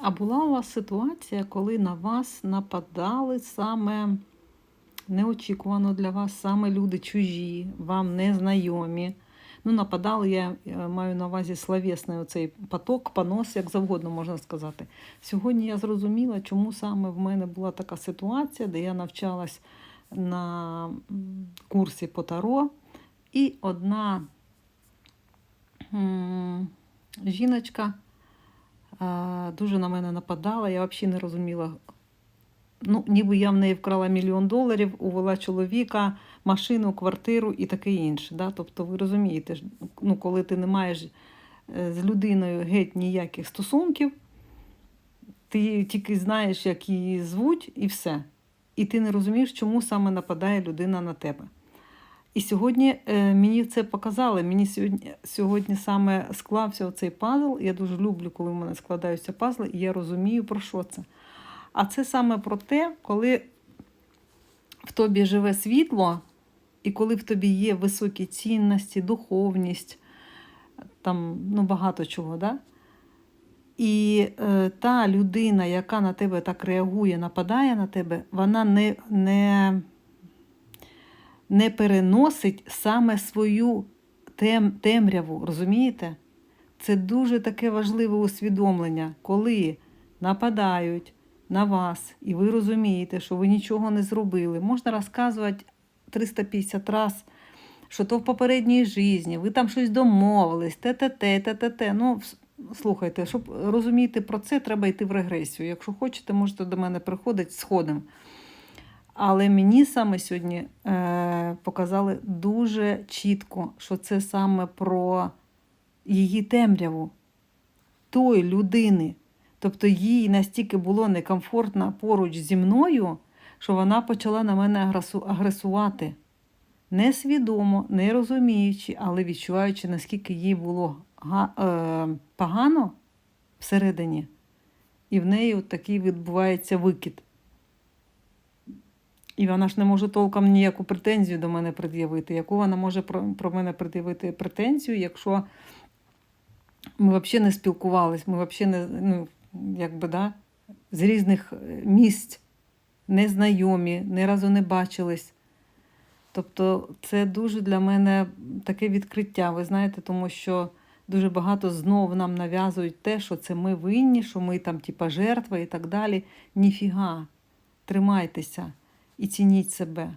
А була у вас ситуація, коли на вас нападали саме неочікувано для вас, саме люди чужі, вам незнайомі. Ну, нападали, я е, маю на увазі словесний оцей поток, понос, як завгодно можна сказати. Сьогодні я зрозуміла, чому саме в мене була така ситуація, де я навчалась на курсі по таро, і одна жіночка дуже на мене нападала. Я взагалі не розуміла. Ну, ніби я в неї вкрала мільйон доларів, увела чоловіка, машину, квартиру і таке інше. Да? Тобто, ви розумієте, ну, коли ти не маєш е, з людиною геть ніяких стосунків, ти тільки знаєш, як її звуть, і все. І ти не розумієш, чому саме нападає людина на тебе. І сьогодні е, мені це показали. Мені сьогодні, сьогодні саме склався оцей пазл. Я дуже люблю, коли в мене складаються пазли, і я розумію, про що це. А це саме про те, коли в тобі живе світло, і коли в тобі є високі цінності, духовність, там ну, багато чого. Да? І е, та людина, яка на тебе так реагує, нападає на тебе, вона не, не, не переносить саме свою тем, темряву. Розумієте? Це дуже таке важливе усвідомлення, коли нападають на вас, і ви розумієте, що ви нічого не зробили. Можна розказувати 350 разів, що то в попередній житті, ви там щось домовились, те-те-те, те-те-те. Ну, слухайте, щоб розуміти про це, треба йти в регресію. Якщо хочете, можете до мене приходити сходом. Але мені саме сьогодні е, показали дуже чітко, що це саме про її темряву тої людини. Тобто їй настільки було некомфортно поруч зі мною, що вона почала на мене агресу- агресувати. Несвідомо, не розуміючи, але відчуваючи, наскільки їй було е, погано всередині. І в неї от такий відбувається викид. І вона ж не може толком ніяку претензію до мене пред'явити. Яку вона може про, про мене пред'явити претензію, якщо ми взагалі не спілкувались, ми взагалі не, ну, якби, да, з різних е, місць, незнайомі, ні разу не бачились. Тобто це дуже для мене таке відкриття, ви знаєте, тому що дуже багато знов нам нав'язують те, що це ми винні, що ми там, типа, жертва і так далі. Ніфіга. Тримайтеся і цініть себе.